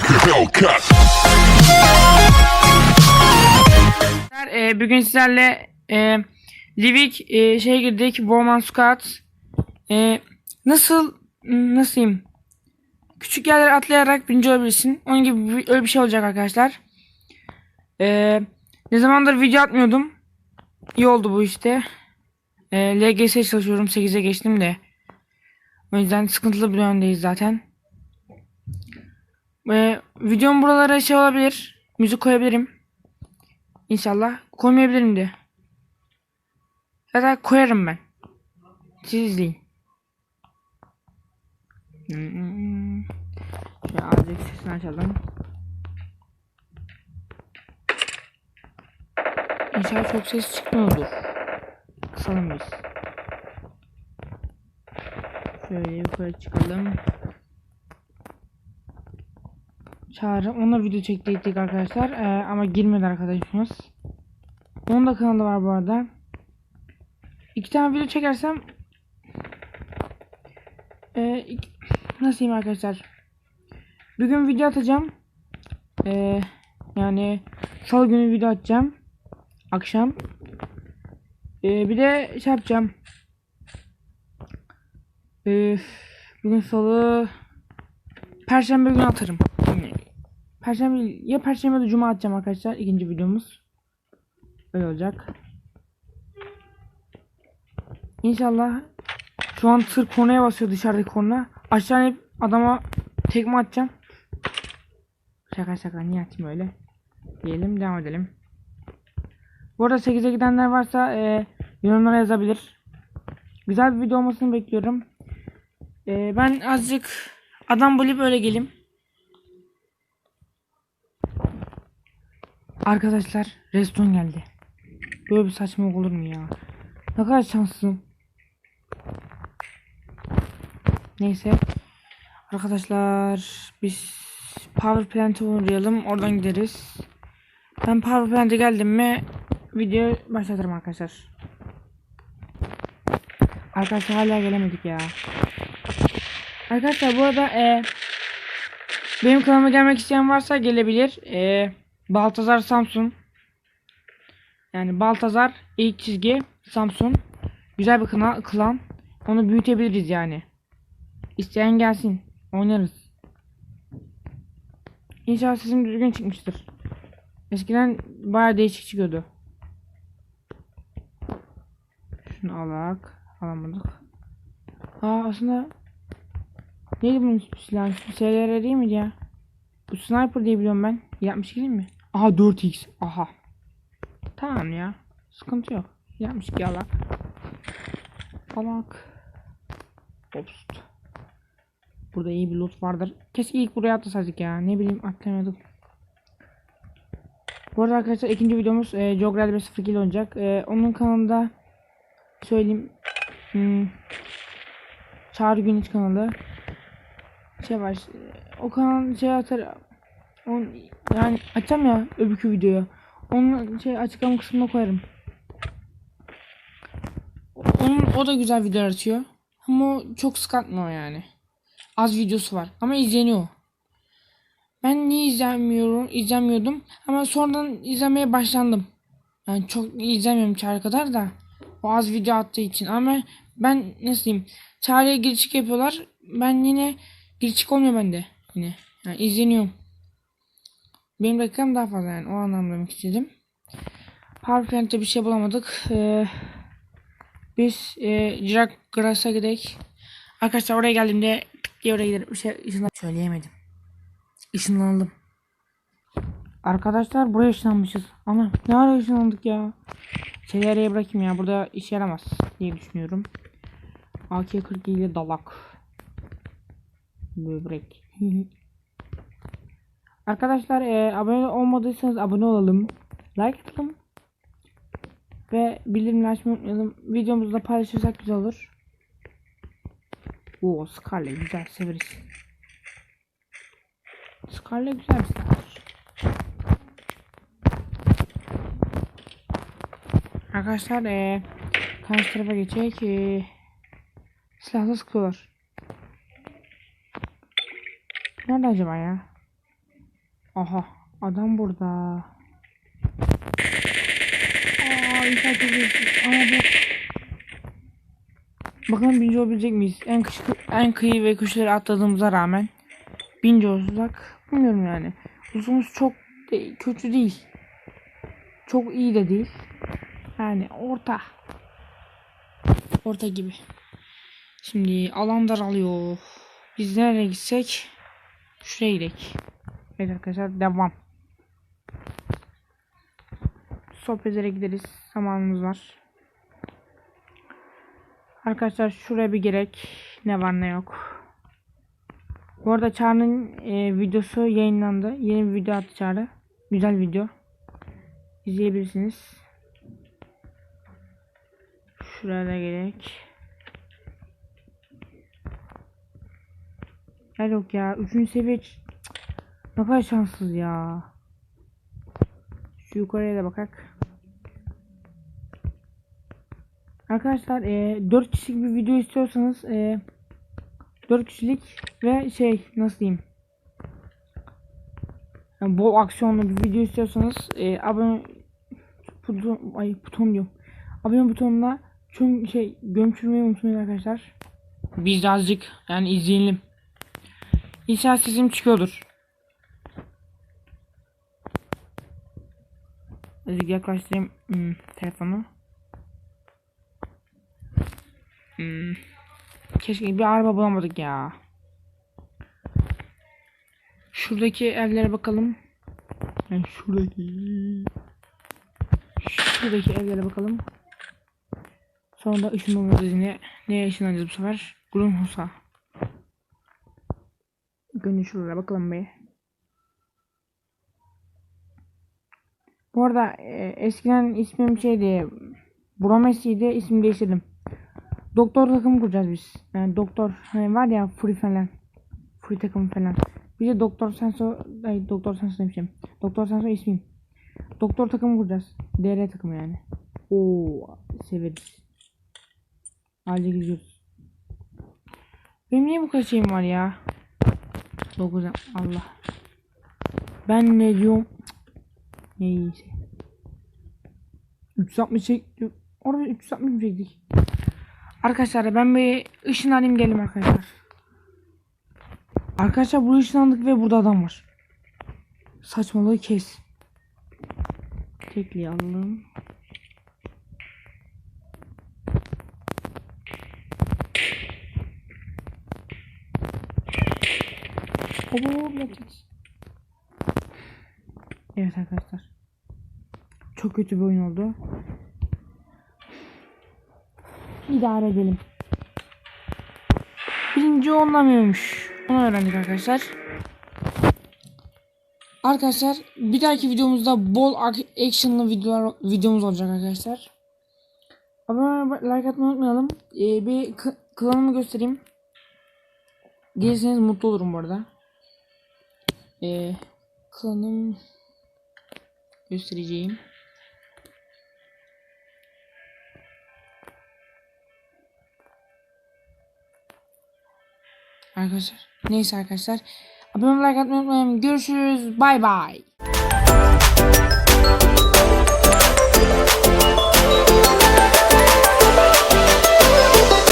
like a Hellcat. E, bugün sizlerle e, Livik e, şey girdik. Bowman Squad. E, nasıl nasılayım? Küçük yerlere atlayarak birinci olabilirsin. Onun gibi bir- öyle bir şey olacak arkadaşlar. E, ne zamandır video atmıyordum. İyi oldu bu işte. E, LGS çalışıyorum. 8'e geçtim de. O yüzden sıkıntılı bir dönemdeyiz zaten. E, videom buralara şey olabilir. Müzik koyabilirim. İnşallah koymayabilirim de. Da koyarım ben. Siz izleyin. Şöyle azıcık sesini açalım. İnşallah çok ses çıkmıyordur. Kısalım biz. Şöyle yukarı çıkalım. Çağrı. Onunla video çektiydik arkadaşlar. Ee, ama girmedi arkadaşımız. Onun da kanalı var bu arada. İki tane video çekersem ee, iki- nasıl diyeyim arkadaşlar? Bugün video atacağım. Ee, yani salı günü video atacağım. Akşam. Ee, bir de şey yapacağım. Ee, bugün salı Perşembe günü atarım. Perşembe ya Perşembe de Cuma atacağım arkadaşlar ikinci videomuz. Öyle olacak. İnşallah şu an tır kornaya basıyor dışarıdaki korna. Aşağı inip adama tekme atacağım. Şaka şaka niye atayım öyle. Diyelim devam edelim. Bu arada 8'e gidenler varsa e, yorumlara yazabilir. Güzel bir video olmasını bekliyorum. E, ben azıcık adam bulup öyle geleyim. Arkadaşlar reston geldi. Böyle bir saçmalık olur mu ya? Ne kadar şanslıyım. Neyse. Arkadaşlar biz Power Plant'e uğrayalım. Oradan gideriz. Ben Power Plant'e geldim mi video başlatırım arkadaşlar. Arkadaşlar hala gelemedik ya. Arkadaşlar bu arada e, benim kanalıma gelmek isteyen varsa gelebilir. E, Baltazar Samsun. Yani Baltazar ilk çizgi Samsun. Güzel bir kına, klan. Onu büyütebiliriz yani. İsteyen gelsin. Oynarız. İnşallah sesim düzgün çıkmıştır. Eskiden bayağı değişik çıkıyordu. Şunu alak. Alamadık. Aa aslında Neydi bunun silahı? SLR değil miydi ya? Bu sniper diye biliyorum ben. 62 değil mi? Aha 4x. Aha. Tamam ya. Sıkıntı yok. 62 alak. Alak. Ops. Burada iyi bir loot vardır. Keşke ilk buraya atlasaydık ya. Ne bileyim atlayamadık. Bu arada arkadaşlar ikinci videomuz e, Jogrel 502 olacak. E, onun kanalında söyleyeyim. Hmm, Çağrı Güneş kanalı şey var. O kanal şey atar. On, yani açacağım ya öbürkü videoyu. Onu şey açıklama kısmına koyarım. Onun o da güzel video atıyor. Ama o çok sıkatmıyor yani. Az videosu var ama izleniyor. Ben niye izlemiyorum, izlemiyordum ama sonradan izlemeye başlandım. Yani çok izlemiyorum çare kadar da. O az video attığı için ama ben nasıl diyeyim çareye girişik yapıyorlar. Ben yine girişik olmuyor bende yine. Yani izleniyorum. Benim dakikam daha fazla yani o anlamda demek istedim. Powerplant'te bir şey bulamadık. Ee, biz e, Jirak Grass'a gidelim. Arkadaşlar oraya geldiğimde tık diye oraya gidelim. Bir şey ışınlan söyleyemedim. Işınlandım. Arkadaşlar buraya ışınlanmışız. Ana ne ara ışınlandık ya. Şeyleri araya bırakayım ya. Burada işe yaramaz diye düşünüyorum. AK-47 ile dalak. Böbrek. Arkadaşlar e, abone olmadıysanız abone olalım. Like atalım. Ve bildirimleri açmayı unutmayalım. Videomuzu da paylaşırsak güzel olur. Oo Scarlet güzel severiz. Scarlet güzel bir silahdır. Arkadaşlar e, karşı tarafa geçecek. E, silahla sıkıyorlar. Nerede acaba ya? Aha adam burada. Aa çok iyi. Ama bu. Bakalım birinci olabilecek miyiz? En, kış, en kıyı ve köşeleri atladığımıza rağmen. Birinci olsak bilmiyorum yani. Uzunumuz çok de- kötü değil. Çok iyi de değil. Yani orta. Orta gibi. Şimdi alan daralıyor. Biz nereye gitsek? Şuraya gidelim. Evet arkadaşlar devam. Sohbetlere gideriz. Zamanımız var. Arkadaşlar şuraya bir gerek. Ne var ne yok. Bu arada Çağrı'nın e, videosu yayınlandı. Yeni bir video attı Çağrı. Güzel video. İzleyebilirsiniz. Şuraya da gerek. Ya yok ya. Üçüncü seviye ne kadar şanssız ya. Şu yukarıya da bakak. Arkadaşlar e, 4 kişilik bir video istiyorsanız e, 4 kişilik ve şey nasıl diyeyim yani bol aksiyonlu bir video istiyorsanız e, abone buton, ay buton diyorum. Abone butonuna tüm şey gömçürmeyi unutmayın arkadaşlar. Biz yani izleyelim. İnşallah sesim çıkıyordur. Azıcık yaklaştırayım hmm, telefonu. Hmm. Keşke bir araba bulamadık ya. Şuradaki evlere bakalım. Yani şuradaki. Şuradaki evlere bakalım. Sonra da ışınlanacağız yine. Neye ışınlanacağız bu sefer? Grunhus'a. Gönül şuraya bakalım bir. Bu arada e, eskiden ismim şeydi. Bromesi'ydi. İsmini değiştirdim. Doktor takımı kuracağız biz. Yani doktor hani var ya free falan. Free takım falan. Bir de doktor senso ay doktor senso demişim. Doktor senso ismim. Doktor takımı kuracağız. DR takımı yani. Oo severiz. Aile gidiyoruz. Benim niye bu kadar şeyim var ya? 9 Allah. Ben ne diyorum? Neyse. 360 çektik. Orada 360 mı çektik? Arkadaşlar ben bir ışınlanayım gelim arkadaşlar. Arkadaşlar bu ışınlandık ve burada adam var. Saçmalığı kes. Tekleyelim. Oo, yapacağız. Evet arkadaşlar. Çok kötü bir oyun oldu. İdare edelim. Birinci olunamıyormuş. Onu öğrendik arkadaşlar. Arkadaşlar bir dahaki videomuzda bol actionlı videolar videomuz olacak arkadaşlar. Abone like atmayı unutmayalım. Ee, bir klanımı göstereyim. Gelirseniz mutlu olurum bu arada. Ee, klanım göstereceğim. Arkadaşlar. Neyse arkadaşlar. Abone olmayı like atmayı unutmayın. Görüşürüz. Bay bay.